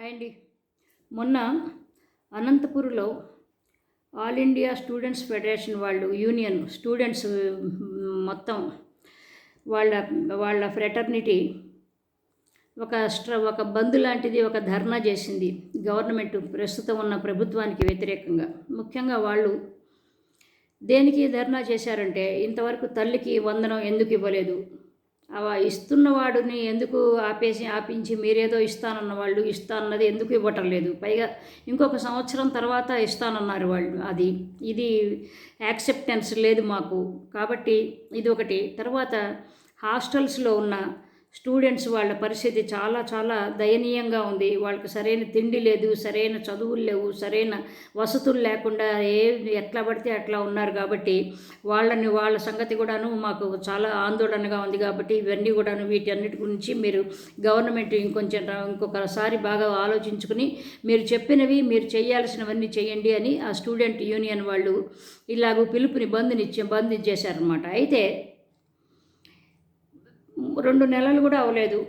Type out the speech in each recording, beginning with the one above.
Hi అండి మొన్న అనంతపురంలో ఆల్ ఇండియా స్టూడెంట్స్ ఫెడరేషన్ వాళ్ళు యూనియన్ స్టూడెంట్స్ మొత్తం వాళ్ళ వాళ్ళ ఫ్రెటర్నిటీ ఒక స్ట్ర ఒక బంద్ లాంటిది ఒక ధర్నా చేసింది. గవర్నమెంట్ ప్రస్తుతం ఉన్న ప్రభుత్వానికి వ్యతిరేకంగా. ముఖ్యంగా వాళ్ళు దేనికి ధర్నా చేశారంటే ఇంతవరకు తల్లికి వందనం ఎందుకు ఇవ్వలేదు? ఇస్తున్నవాడిని ఎందుకు ఆపేసి ఆపించి మీరేదో ఇస్తానన్న వాళ్ళు ఇస్తానన్నది ఎందుకు ఇవ్వటం లేదు. పైగా ఇంకొక సంవత్సరం తర్వాత ఇస్తానన్నారు వాళ్ళు. అది ఇది యాక్సెప్టెన్స్ లేదు మాకు. కాబట్టి ఇది ఒకటి. తర్వాత హాస్టల్స్లో ఉన్న స్టూడెంట్స్ వాళ్ళ పరిస్థితి చాలా చాలా దయనీయంగా ఉంది. వాళ్ళకి సరైన తిండి లేదు సరైన చదువులు లేవు సరైన వసతులు లేకుండా ఏ ఎట్లా పడితే అట్లా ఉన్నారు కాబట్టి వాళ్ళని వాళ్ళ సంగతి కూడాను మాకు చాలా ఆందోళనగా ఉంది కాబట్టి ఇవన్నీ కూడాను వీటన్నిటి గురించి మీరు గవర్నమెంట్ ఇంకొంచెం ఇంకొకసారి బాగా ఆలోచించుకుని మీరు చెప్పినవి మీరు చేయాల్సినవన్నీ చేయండి అని ఆ స్టూడెంట్ యూనియన్ వాళ్ళు ఇలాగూ పిలుపుని బంధునిచ్చే బంధించేశారనమాట అయితే రెండు నెలలు కూడా అవ్వలేదు.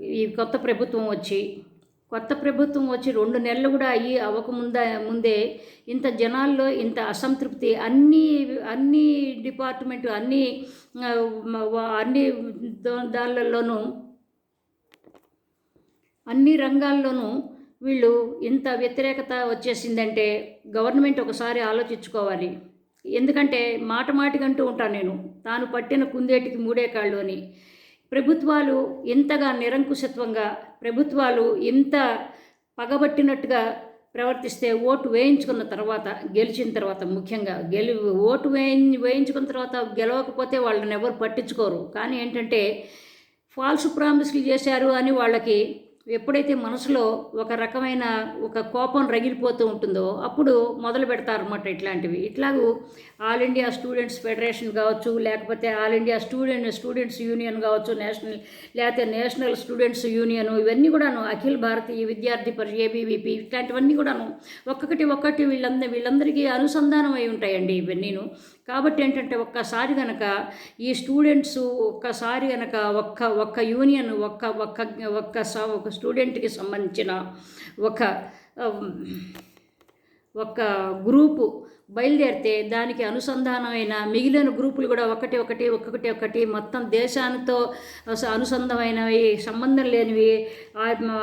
ఈ కొత్త ప్రభుత్వం వచ్చి కొత్త ప్రభుత్వం వచ్చి రెండు నెలలు కూడా అయ్యి అవ్వకముంద ముందే ఇంత జనాల్లో ఇంత అసంతృప్తి అన్ని అన్ని డిపార్ట్మెంట్ అన్ని అన్ని దా- దానిలలోనూ అన్ని రంగాల్లోనూ వీళ్ళు ఇంత వ్యతిరేకత వచ్చేసిందంటే గవర్నమెంట్ ఒకసారి ఆలోచించుకోవాలి. ఎందుకంటే మాట మాటికంటూ ఉంటాను నేను. తాను పట్టిన కుందేటికి మూడే కాళ్ళు అని. ప్రభుత్వాలు ఇంతగా నిరంకుశత్వంగా ప్రభుత్వాలు ఇంత పగబట్టినట్టుగా ప్రవర్తిస్తే ఓటు వేయించుకున్న తర్వాత గెలిచిన తర్వాత ముఖ్యంగా గెలి ఓటు వేయి వేయించుకున్న తర్వాత గెలవకపోతే వాళ్ళని ఎవరు పట్టించుకోరు. కానీ ఏంటంటే ఫాల్స్ ప్రామిస్లు చేశారు అని వాళ్ళకి ఎప్పుడైతే మనసులో ఒక రకమైన ఒక కోపం రగిలిపోతూ ఉంటుందో అప్పుడు మొదలు పెడతారన్నమాట ఇట్లాంటివి. ఇట్లాగూ ఆల్ ఇండియా స్టూడెంట్స్ ఫెడరేషన్ కావచ్చు లేకపోతే all India student students union కావచ్చు నేషనల్ లేకపోతే నేషనల్ స్టూడెంట్స్ యూనియన్ ఇవన్నీ కూడాను అఖిల భారతీయ విద్యార్థి పరి ఏబీవీపీ ఇట్లాంటివన్నీ కూడాను ఒక్కొక్కటి ఒక్కటి వీళ్ళందరి వీళ్ళందరికీ అనుసంధానం అయి ఉంటాయండి ఇవన్నీను. కాబట్టి ఏంటంటే ఒక్కసారి గనక ఈ స్టూడెంట్స్ ఒక్కసారి గనక ఒక్క ఒక్క యూనియన్ ఒక్క ఒక్క ఒక్క స- ఒక స్టూడెంట్కి సంబంధించిన ఒక ఒక గ్రూపు బయలుదేరితే దానికి అనుసంధానమైన మిగిలిన గ్రూపులు కూడా ఒకటి ఒకటి ఒక్కొక్కటి ఒకటి మొత్తం దేశానితో అనుసంధమైనవి సంబంధం లేనివి.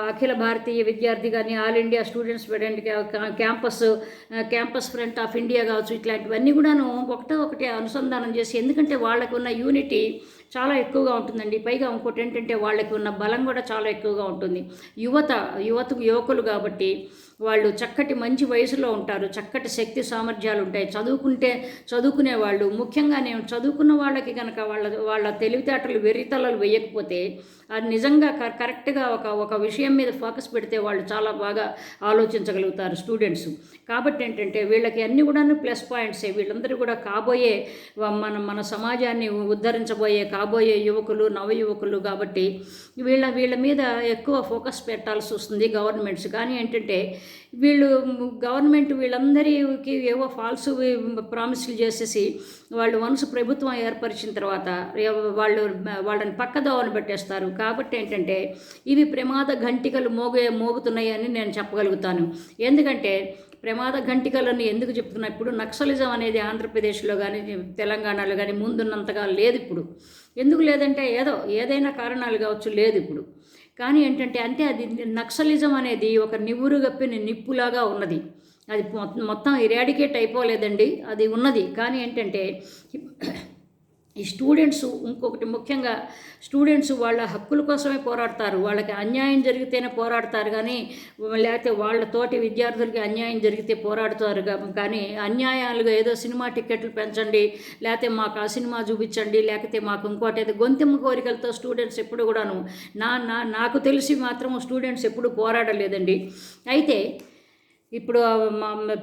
అఖిల భారతీయ విద్యార్థి కానీ all India students student campus campus front of India కావచ్చు ఇట్లాంటివన్నీ కూడాను ఒకటో ఒకటి అనుసంధానం చేసి ఎందుకంటే వాళ్ళకు ఉన్న యూనిటీ చాలా ఎక్కువగా ఉంటుందండి. పైగా ఇంకోటి ఏంటంటే వాళ్ళకి ఉన్న బలం కూడా చాలా ఎక్కువగా ఉంటుంది. యువత యువత యువకులు కాబట్టి వాళ్ళు చక్కటి మంచి వయసులో ఉంటారు. చక్కటి శక్తి సామర్థ్యాలు ఉంటాయి చదువుకుంటే చదువుకునే వాళ్ళు ముఖ్యంగా నేను చదువుకున్న వాళ్ళకి కనుక వాళ్ళ వాళ్ళ తెలివితేటలు వెర్రితలలు వేయకపోతే అది నిజంగా క- కరెక్ట్గా ఒక ఒక విషయం మీద ఫోకస్ పెడితే వాళ్ళు చాలా బాగా ఆలోచించగలుగుతారు స్టూడెంట్స్. కాబట్టి ఏంటంటే వీళ్ళకి అన్ని కూడా ప్లస్ పాయింట్సే. వీళ్ళందరూ కూడా కాబోయే మన మన సమాజాన్ని ఉద్ధరించబోయే కాబోయే యువకులు నవ యువకులు కాబట్టి వీళ్ళ వీళ్ళ మీద ఎక్కువ ఫోకస్ పెట్టాల్సి వస్తుంది గవర్నమెంట్స్. కానీ ఏంటంటే వీళ్ళు గవర్నమెంట్ వీళ్ళందరికీ ఏవో ఫాల్స్ ప్రామిస్లు చేసేసి వాళ్ళు వన్స్ ప్రభుత్వం ఏర్పరిచిన తర్వాత వాళ్ళు వాళ్ళని పక్కదోవన పెట్టేస్తారు. కాబట్టి ఏంటంటే ఇవి ప్రమాద ఘంటికలు మోగే మోగుతున్నాయి అని నేను చెప్పగలుగుతాను. ఎందుకంటే ప్రమాద ఘంటికలను ఎందుకు చెప్తున్నా ఇప్పుడు నక్సలిజం అనేది ఆంధ్రప్రదేశ్లో కానీ తెలంగాణలో కానీ ముందున్నంతగా లేదు ఇప్పుడు. ఎందుకు లేదంటే ఏదో ఏదైనా కారణాలు కావచ్చు లేదు ఇప్పుడు. కానీ ఏంటంటే అంటే అది నక్సలిజం అనేది ఒక నివురు గప్పిన నిప్పులాగా ఉన్నది. అది మొత్తం ఇరాడికేట్ అయిపోలేదండి. అది ఉన్నది. కానీ ఏంటంటే ఈ స్టూడెంట్స్ ఇంకొకటి ముఖ్యంగా స్టూడెంట్స్ వాళ్ళ హక్కుల కోసమే పోరాడతారు. వాళ్ళకి అన్యాయం జరిగితేనే పోరాడతారు కానీ లేకపోతే వాళ్ళ తోటి విద్యార్థులకి అన్యాయం జరిగితే పోరాడుతారు. కానీ అన్యాయాలుగా ఏదో సినిమా టికెట్లు పెంచండి లేకపోతే మాకు ఆ సినిమా చూపించండి లేకపోతే మాకు ఇంకోటి అయితే గొంతెమ్మ కోరికలతో స్టూడెంట్స్ ఎప్పుడు కూడాను నా నాకు తెలిసి మాత్రం స్టూడెంట్స్ ఎప్పుడు పోరాడలేదండి. అయితే ఇప్పుడు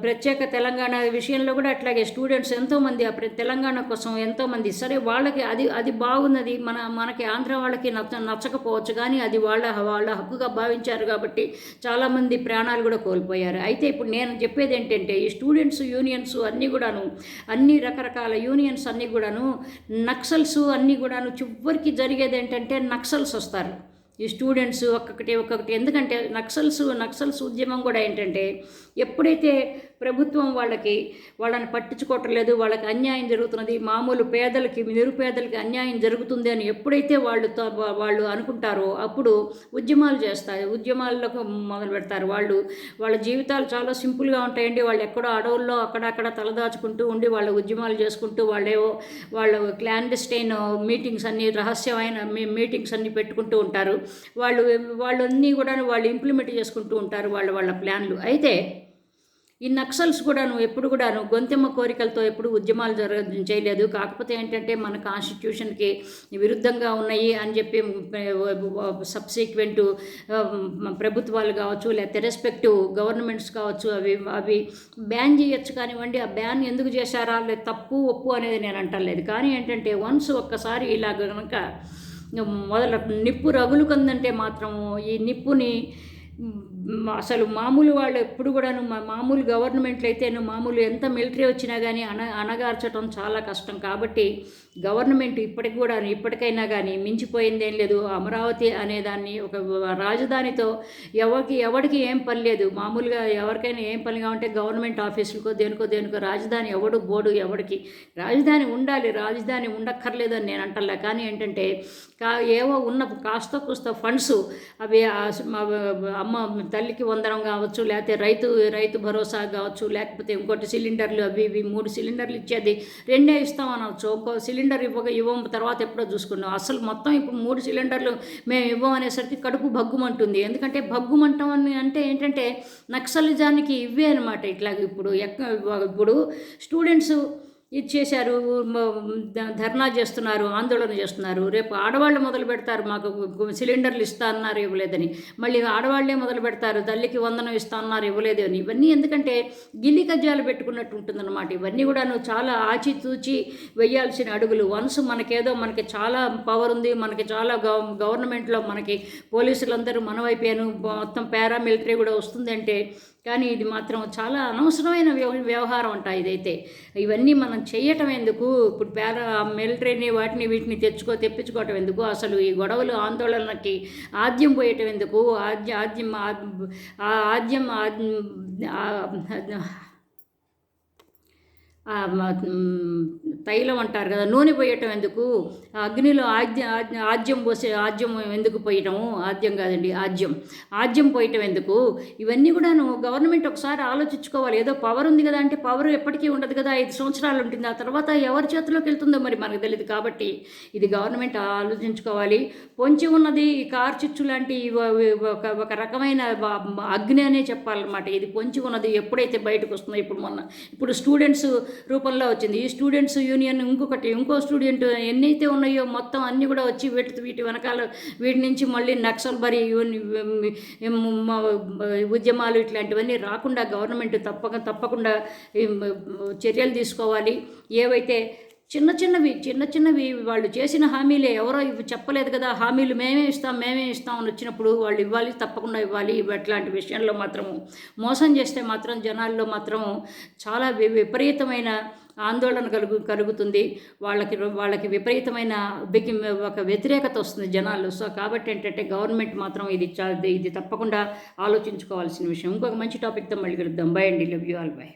ప్రత్యేక తెలంగాణ విషయంలో కూడా అట్లాగే స్టూడెంట్స్ ఎంతోమంది ఆ తెలంగాణ కోసం ఎంతోమంది సరే వాళ్ళకి అది అది బాగున్నది మన మనకి ఆంధ్ర వాళ్ళకి నచ్చ నచ్చకపోవచ్చు కానీ అది వాళ్ళ వాళ్ళ హక్కుగా భావించారు కాబట్టి చాలామంది ప్రాణాలు కూడా కోల్పోయారు. అయితే ఇప్పుడు నేను చెప్పేది ఏంటంటే ఈ స్టూడెంట్స్ యూనియన్స్ అన్నీ కూడాను అన్ని రకరకాల యూనియన్స్ అన్నీ కూడాను నక్సల్స్ అన్నీ కూడాను చివరికి జరిగేది ఏంటంటే నక్సల్స్ వస్తారు. ఈ స్టూడెంట్స్ ఒక్కొక్కటి ఒక్కొక్కటి. ఎందుకంటే నక్సల్స్ నక్సల్స్ ఉద్యమం కూడా ఏంటంటే ఎప్పుడైతే ప్రభుత్వం వాళ్ళకి వాళ్ళని పట్టించుకోవటం లేదు వాళ్ళకి అన్యాయం జరుగుతున్నది మామూలు పేదలకి నిరుపేదలకి అన్యాయం జరుగుతుంది అని ఎప్పుడైతే వాళ్ళు వాళ్ళు అనుకుంటారో అప్పుడు ఉద్యమాలు చేస్తారు ఉద్యమాలకు మొదలు పెడతారు వాళ్ళు. వాళ్ళ జీవితాలు చాలా సింపుల్గా ఉంటాయండి. వాళ్ళు ఎక్కడో అడవుల్లో అక్కడక్కడ తలదాచుకుంటూ ఉండి వాళ్ళ ఉద్యమాలు చేసుకుంటూ వాళ్ళేవో వాళ్ళ క్లాండిస్టైన్ మీటింగ్స్ అన్ని రహస్యమైన మీ- మీటింగ్స్ అన్ని పెట్టుకుంటూ ఉంటారు. వాళ్ళు వాళ్ళన్నీ కూడా వాళ్ళు ఇంప్లిమెంట్ చేసుకుంటూ ఉంటారు వాళ్ళ వాళ్ళ ప్లాన్లు. అయితే ఈ నక్సల్స్ కూడాను ఎప్పుడు కూడాను గొంతెమ్మ కోరికలతో ఎప్పుడు ఉద్యమాలు జరగ చేయలేదు. కాకపోతే ఏంటంటే మన కాన్స్టిట్యూషన్కి విరుద్ధంగా ఉన్నాయి అని చెప్పి సబ్సీక్వెంట్ ప్రభుత్వాలు కావచ్చు లేకపోతే రెస్పెక్టివ్ గవర్నమెంట్స్ కావచ్చు అవి అవి బ్యాన్ చేయొచ్చు కానివ్వండి. ఆ బ్యాన్ ఎందుకు చేశారా? లేదు తప్పు ఒప్పు అనేది నేను అంటలేదు కానీ ఏంటంటే వన్స్ ఒక్కసారి ఇలా కనుక మొదల నిప్పు రగులుకుందంటే మాత్రము ఈ నిప్పుని అసలు మామూలు వాళ్ళు ఎప్పుడు కూడాను మామూలు గవర్నమెంట్లు అయితేను మామూలు ఎంత మిలిటరీ వచ్చినా కానీ అణ అణగార్చడం చాలా కష్టం. కాబట్టి గవర్నమెంట్ ఇప్పటికి కూడా ఇప్పటికైనా కానీ మించిపోయిందేం లేదు. అమరావతి అనే దాన్ని ఒక రాజధానితో ఎవరికి ఎవరికి ఏం పని లేదు. మామూలుగా ఎవరికైనా ఏం పనిగా ఉంటే గవర్నమెంట్ ఆఫీసులకో దేనికో దేనికో రాజధాని ఎవడు బోడు ఎవరికి రాజధాని ఉండాలి రాజధాని ఉండక్కర్లేదు అని నేను అంటలే. కానీ ఏంటంటే కా ఏవో ఉన్న కాస్త కూస్త ఫండ్స్ అవి అమ్మ తల్లికి వందనం కావచ్చు లేకపోతే రైతు రైతు భరోసా కావచ్చు లేకపోతే ఇంకోటి సిలిండర్లు అవి ఇవి మూడు సిలిండర్లు ఇచ్చేది రెండే ఇస్తాం అనవచ్చు ఒక సిలిండర్ ఇవ్వక ఇవ్వం తర్వాత ఎప్పుడో చూసుకున్నాం అసలు మొత్తం ఇప్పుడు మూడు సిలిండర్లు మేము ఇవ్వం అనేసరికి కడుపు భగ్గుమంటుంది. ఎందుకంటే భగ్గుమంటాం అని అంటే ఏంటంటే నక్సలిజానికి ఇవే అనమాట ఇట్లా ఇప్పుడు ఎక్క ఇప్పుడు స్టూడెంట్స్ ఇది చేశారు ధర్నా చేస్తున్నారు ఆందోళన చేస్తున్నారు. రేపు ఆడవాళ్ళు మొదలు పెడతారు మాకు సిలిండర్లు ఇస్తా అన్నారు ఇవ్వలేదని. మళ్ళీ ఆడవాళ్ళే మొదలు పెడతారు తల్లికి వందనం ఇస్తా అన్నారు ఇవ్వలేదు అని. ఇవన్నీ ఎందుకంటే గిల్లి కజ్జాలు పెట్టుకున్నట్టు ఉంటుందన్నమాట. ఇవన్నీ కూడాను చాలా ఆచితూచి వేయాల్సిన అడుగులు. వన్స్ మనకేదో మనకి చాలా పవర్ ఉంది మనకి చాలా గవ గవర్నమెంట్లో మనకి పోలీసులందరూ మనవైపోయాను మొత్తం పారామిలిటరీ కూడా వస్తుందంటే కానీ ఇది మాత్రం చాలా అనవసరమైన వ్యవ వ్యవహారం అంట ఇదైతే. ఇవన్నీ మనం చేయటం ఎందుకు? ఇప్పుడు పేర మిలిటరీని వాటిని వీటిని తెచ్చుకో తెప్పించుకోవటం ఎందుకు? అసలు ఈ గొడవలు ఆందోళనకి ఆద్యం పోయటం ఎందుకు? ఆద్య ఆద్యం ఆద్యం తైలం అంటారు కదా నూనె పోయటం ఎందుకు? ఆ అగ్నిలో ఆద్య ఆద్యం పోసే ఆద్యం ఎందుకు పోయటము? ఆద్యం కాదండి ఆద్యం ఆద్యం పోయటం ఎందుకు? ఇవన్నీ కూడాను గవర్నమెంట్ ఒకసారి ఆలోచించుకోవాలి. ఏదో పవర్ ఉంది కదా అంటే పవర్ ఎప్పటికీ ఉండదు కదా ఐదు సంవత్సరాలు ఉంటుంది. ఆ తర్వాత ఎవరి చేతిలోకి వెళ్తుందో మరి మనకు తెలియదు కాబట్టి ఇది గవర్నమెంట్ ఆలోచించుకోవాలి. పొంచి ఉన్నది ఈ కార్చిచ్చు లాంటి ఒక ఒక రకమైన అగ్ని అనే చెప్పాలన్నమాట. ఇది పొంచి ఉన్నది ఎప్పుడైతే బయటకు వస్తుందో ఇప్పుడు మొన్న ఇప్పుడు స్టూడెంట్స్ రూపంలో వచ్చింది. ఈ స్టూడెంట్స్ యూనియన్ ఇంకొకటి ఇంకో స్టూడెంట్ ఎన్నైతే ఉన్నాయో మొత్తం అన్నీ కూడా వచ్చి వీటి వీటి వెనకాల వీటి నుంచి మళ్ళీ నక్సల్ బరి ఉద్యమాలు ఇట్లాంటివన్నీ రాకుండా గవర్నమెంట్ తప్పక తప్పకుండా చర్యలు తీసుకోవాలి. ఏవైతే చిన్న చిన్నవి చిన్న చిన్నవి వాళ్ళు చేసిన హామీలే. ఎవరో ఇవి చెప్పలేదు కదా హామీలు మేమే ఇస్తాం మేమే ఇస్తాం అని వచ్చినప్పుడు వాళ్ళు ఇవ్వాలి తప్పకుండా ఇవ్వాలి. అట్లాంటి విషయంలో మాత్రము మోసం చేస్తే మాత్రం జనాల్లో మాత్రం చాలా వి- విపరీతమైన ఆందోళన కలుగు కలుగుతుంది. వాళ్ళకి వాళ్ళకి విపరీతమైన ఒక వ్యతిరేకత వస్తుంది జనాలు సో కాబట్టి ఏంటంటే గవర్నమెంట్ మాత్రం ఇది ఇది తప్పకుండా ఆలోచించుకోవాల్సిన విషయం. ఇంకొక మంచి టాపిక్తో మళ్ళీ కలుద్దాం. బై అండి. Love you all. బై.